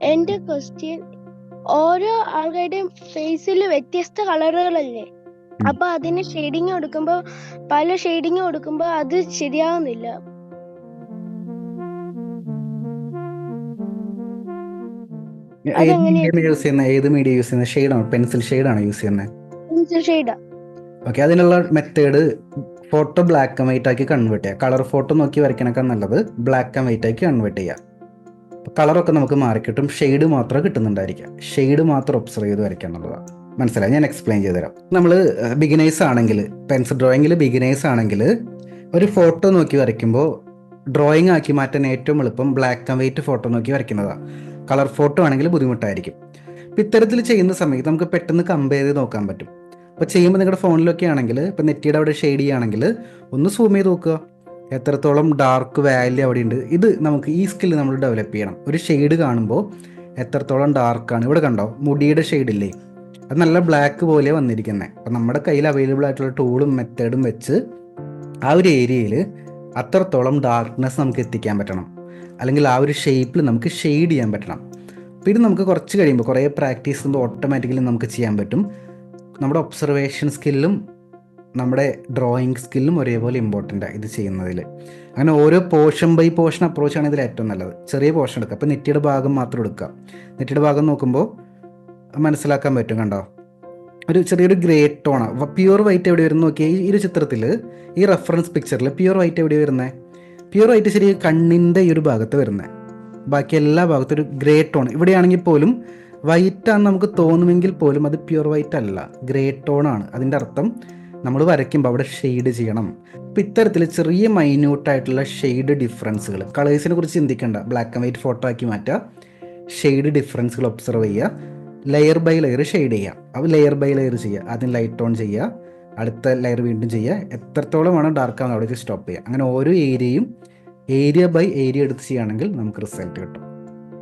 എന്റെ ക്വസ്റ്റ്യൻ ഓരോ ആൾക്കാരുടെയും ഫേസിൽ വ്യത്യസ്ത കളറുകളല്ലേ. അപ്പൊ അതിന് ഷെയ്ഡിങ് കൊടുക്കുമ്പോ പല ഷെയ്ഡിങ് കൊടുക്കുമ്പോ അത് ശരിയാവുന്നില്ല? യൂസ് ചെയ്യുന്ന? ഏത് മീഡിയ യൂസ് ചെയ്യുന്ന? ഷെയ്ഡാണ് പെൻസിൽ ഷെയ്ഡാണ് യൂസ് ചെയ്യുന്നത് പെൻസിൽ ഷെയ്ഡാ ഓക്കെ അതിനുള്ള method photo black and white ആക്കി കൺവേർട്ട് ചെയ്യുക കളർ ഫോട്ടോ നോക്കി വരയ്ക്കണേക്കാൾ നല്ലത് ബ്ലാക്ക് ആൻഡ് വൈറ്റ് ആക്കി കൺവേർട്ട് ചെയ്യുക കളറൊക്കെ നമുക്ക് മാറിക്കിട്ടും. ഷെയ്ഡ് മാത്രം കിട്ടുന്നുണ്ടായിരിക്കാം. ഷെയ്ഡ് മാത്രം ഒബ്സർവ് ചെയ്ത് വരയ്ക്കാനുള്ളതാണ് മനസ്സിലായി? ഞാൻ എക്സ്പ്ലെയിൻ ചെയ്ത് തരാം നമ്മൾ ബിഗിനേഴ്സ് ആണെങ്കിൽ പെൻസിൽ ഡ്രോയിങ്ങിൽ ബിഗിനേഴ്സ് ആണെങ്കിൽ ഒരു ഫോട്ടോ നോക്കി വരയ്ക്കുമ്പോൾ ഡ്രോയിങ് ആക്കി മാറ്റാൻ ഏറ്റവും എളുപ്പം ബ്ലാക്ക് ആൻഡ് വൈറ്റ് ഫോട്ടോ നോക്കി വരയ്ക്കുന്നതാണ് കളർ ഫോട്ടോ ആണെങ്കിൽ ബുദ്ധിമുട്ടായിരിക്കും. അപ്പം ഇത്തരത്തിൽ ചെയ്യുന്ന സമയത്ത് നമുക്ക് പെട്ടെന്ന് കമ്പയർ ചെയ്ത് നോക്കാൻ പറ്റും. അപ്പോൾ ചെയ്യുമ്പോൾ നിങ്ങളുടെ ഫോണിലൊക്കെ ആണെങ്കിൽ ഇപ്പോൾ നെറ്റിയുടെ അവിടെ ഷെയ്ഡ് ചെയ്യുകയാണെങ്കിൽ ഒന്ന് സൂം ചെയ്ത് നോക്കുക. എത്രത്തോളം ഡാർക്ക് വാല്യൂ അവിടെ ഉണ്ട് ഇത് നമുക്ക് ഈ സ്കില്ല് നമ്മൾ ഡെവലപ്പ് ചെയ്യണം. ഒരു ഷെയ്ഡ് കാണുമ്പോൾ എത്രത്തോളം ഡാർക്കാണ് ഇവിടെ കണ്ടോ? മുടിയുടെ ഷെയ്ഡ് ഇല്ലേ? അത് നല്ല ബ്ലാക്ക് പോലെ വന്നിരിക്കുന്നത് അപ്പം നമ്മുടെ കയ്യിൽ അവൈലബിൾ ആയിട്ടുള്ള ടൂളും മെത്തേഡും വെച്ച് ആ ഒരു ഏരിയയിൽ അത്രത്തോളം ഡാർക്ക്നെസ് നമുക്ക് എത്തിക്കാൻ പറ്റണം. അല്ലെങ്കിൽ ആ ഒരു ഷേപ്പിൽ നമുക്ക് ഷെയ്ഡ് ചെയ്യാൻ പറ്റണം. അപ്പോൾ ഇത് നമുക്ക് കുറച്ച് കഴിയുമ്പോൾ കുറേ പ്രാക്ടീസ് ഓട്ടോമാറ്റിക്കലി നമുക്ക് ചെയ്യാൻ പറ്റും. നമ്മുടെ ഒബ്സർവേഷൻ സ്കില്ലും നമ്മുടെ ഡ്രോയിങ് സ്കില്ലും ഒരേപോലെ ഇമ്പോർട്ടന്റ് ഇത് ചെയ്യുന്നതിൽ അങ്ങനെ ഓരോ പോർഷൻ ബൈ പോർഷൻ അപ്രോച്ച് ആണ് ഇതിൽ ഏറ്റവും നല്ലത്. ചെറിയ പോർഷൻ എടുക്കുക. അപ്പോൾ നെറ്റിയുടെ ഭാഗം മാത്രം എടുക്കുക. നെറ്റിയുടെ ഭാഗം നോക്കുമ്പോൾ മനസ്സിലാക്കാൻ പറ്റും കണ്ടോ? ഒരു ചെറിയൊരു ഗ്രേ ടോണാണ് പ്യുവർ വൈറ്റ് എവിടെ വരുന്ന നോക്കിയാൽ ഈ ഒരു ചിത്രത്തിൽ ഈ റെഫറൻസ് പിക്ചറിൽ പ്യുവർ വൈറ്റ് എവിടെ വരുന്നത് പ്യുവർ വൈറ്റ് ശരി കണ്ണിന്റെ ഈ ഒരു ഭാഗത്ത് വരുന്നത് ബാക്കി എല്ലാ ഭാഗത്തും ഒരു ഗ്രേ ടോൺ ഇവിടെയാണെങ്കിൽ പോലും വൈറ്റ് ആണെന്ന് നമുക്ക് തോന്നുമെങ്കിൽ പോലും അത് പ്യുവർ വൈറ്റ് അല്ല. ഗ്രേ ടോണാണ് അതിന്റെ അർത്ഥം നമ്മൾ വരയ്ക്കുമ്പോൾ അവിടെ ഷെയ്ഡ് ചെയ്യണം. അപ്പം ഇത്തരത്തിൽ ചെറിയ മൈന്യൂട്ടായിട്ടുള്ള ഷെയ്ഡ് ഡിഫറൻസുകൾ കളേഴ്സിനെ കുറിച്ച് ചിന്തിക്കേണ്ട. ബ്ലാക്ക് ആൻഡ് വൈറ്റ് ഫോട്ടോ ആക്കി മാറ്റുക ഷെയ്ഡ് ഡിഫറൻസുകൾ ഒബ്സർവ് ചെയ്യുക ലെയർ ബൈ ലെയർ ഷെയ്ഡ് ചെയ്യുക അപ്പോൾ ലെയർ ബൈ ലെയർ ചെയ്യുക ആദ്യം ലൈറ്റ് ഓൺ ചെയ്യുക അടുത്ത ലെയർ വീണ്ടും ചെയ്യുക എത്രത്തോളമാണ് ഡാർക്ക് ആവുന്നത് അവിടേക്ക് സ്റ്റോപ്പ് ചെയ്യുക അങ്ങനെ ഓരോ ഏരിയയും ഏരിയ ബൈ ഏരിയ എടുത്ത് ചെയ്യുകയാണെങ്കിൽ നമുക്ക് റിസൾട്ട് കിട്ടും.